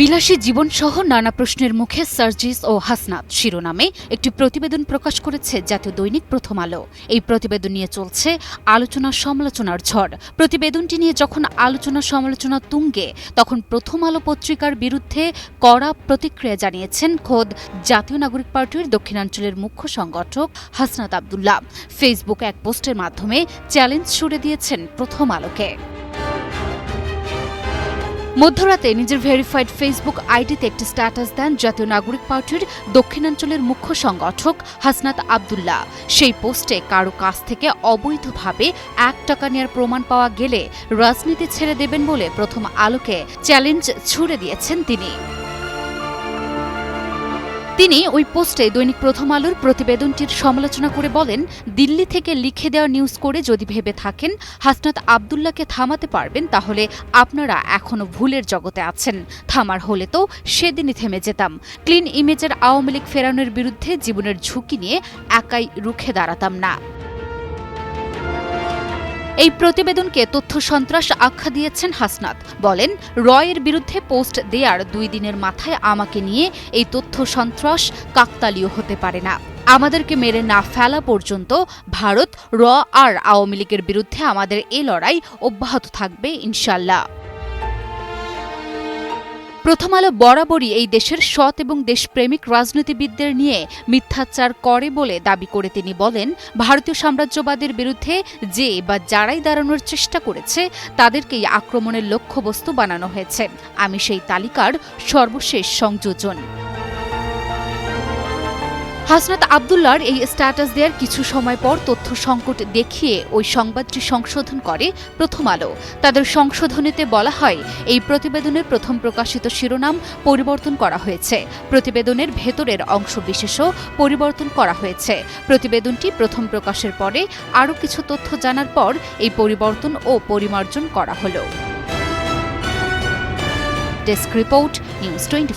বিলাসী জীবনসহ নানা প্রশ্নের মুখে সার্জিস ও হাসনাত শিরোনামে একটি প্রতিবেদন প্রকাশ করেছে জাতীয় দৈনিক প্রথম আলো। এই প্রতিবেদন নিয়ে চলছে আলোচনা সমালোচনার ঝড়। প্রতিবেদনটি নিয়ে যখন আলোচনা সমালোচনা তুঙ্গে, তখন প্রথম আলো পত্রিকার বিরুদ্ধে কড়া প্রতিক্রিয়া জানিয়েছেন খোদ জাতীয় নাগরিক পার্টির দক্ষিণাঞ্চলের মুখ্য সংগঠক হাসনাত আবদুল্লাহ। ফেসবুকে এক পোস্টের মাধ্যমে চ্যালেঞ্জ ছুড়ে দিয়েছেন প্রথম আলোকে। মধ্যরাতে নিজের ভেরিফাইড ফেসবুক আইডিতে একটি স্ট্যাটাস দেন জাতীয় নাগরিক পার্টির দক্ষিণাঞ্চলের মুখ্য সংগঠক হাসনাত আবদুল্লাহ। সেই পোস্টে কারও কাছ থেকে অবৈধভাবে এক টাকা নেওয়ার প্রমাণ পাওয়া গেলে রাজনীতি ছেড়ে দেবেন বলে প্রথম আলোকে চ্যালেঞ্জ ছুড়ে দিয়েছেন তিনি। তিনি ওই পোস্টে দৈনিক প্রথম আলোর প্রতিবেদনটির সমালোচনা করে বলেন, দিল্লি থেকে লিখে দেওয়া নিউজ করে যদি ভেবে থাকেন, হাসনাত আবদুল্লাকে থামাতে পারবেন, তাহলে আপনারা এখনও ভুলের জগতে আছেন। থামার হলে তো সেদিনই থেমে যেতাম। ক্লিন ইমেজের আওয়ামী লীগ ফেরানোর বিরুদ্ধে জীবনের ঝুঁকি নিয়ে একাই রুখে দাঁড়াতাম না। এই প্রতিবেদনকে তথ্য সন্ত্রাস আখ্যা দিয়েছেন হাসনাত। বলেন, রয়ের বিরুদ্ধে পোস্ট দেয়ার দুই দিনের মাথায় আমাকে নিয়ে এই তথ্য সন্ত্রাস কাকতালীয় হতে পারে না। আমাদেরকে মেরে না ফেলা পর্যন্ত ভারত, র আর আওয়ামী লীগের বিরুদ্ধে আমাদের এ লড়াই অব্যাহত থাকবে ইনশাল্লাহ প্রথম আলো বরাবরই এই দেশের সৎ এবং দেশপ্রেমিক রাজনীতিবিদদের নিয়ে মিথ্যাচার করে বলে দাবি করে তিনি বলেন, ভারতীয় সাম্রাজ্যবাদের বিরুদ্ধে যে বা যারাই দাঁড়ানোর চেষ্টা করেছে, তাদেরকেই আক্রমণের লক্ষ্যবস্তু বানানো হয়েছে। আমি সেই তালিকার সর্বশেষ সংযোজন। হাসনাত আবদুল্লার এই স্ট্যাটাস দেওয়ার কিছু সময় পর তথ্য সংকট দেখিয়ে ওই সংবাদটি সংশোধন করে প্রথম আলো। তাদের সংশোধনীতে বলা হয়, এই প্রতিবেদনের প্রথম প্রকাশিত শিরোনাম পরিবর্তন করা হয়েছে। প্রতিবেদনের ভেতরের অংশ বিশেষও পরিবর্তন করা হয়েছে। প্রতিবেদনটি প্রথম প্রকাশের পরে আরও কিছু তথ্য জানার পর এই পরিবর্তন ও পরিমার্জন করা হলো। Desk report, news twenty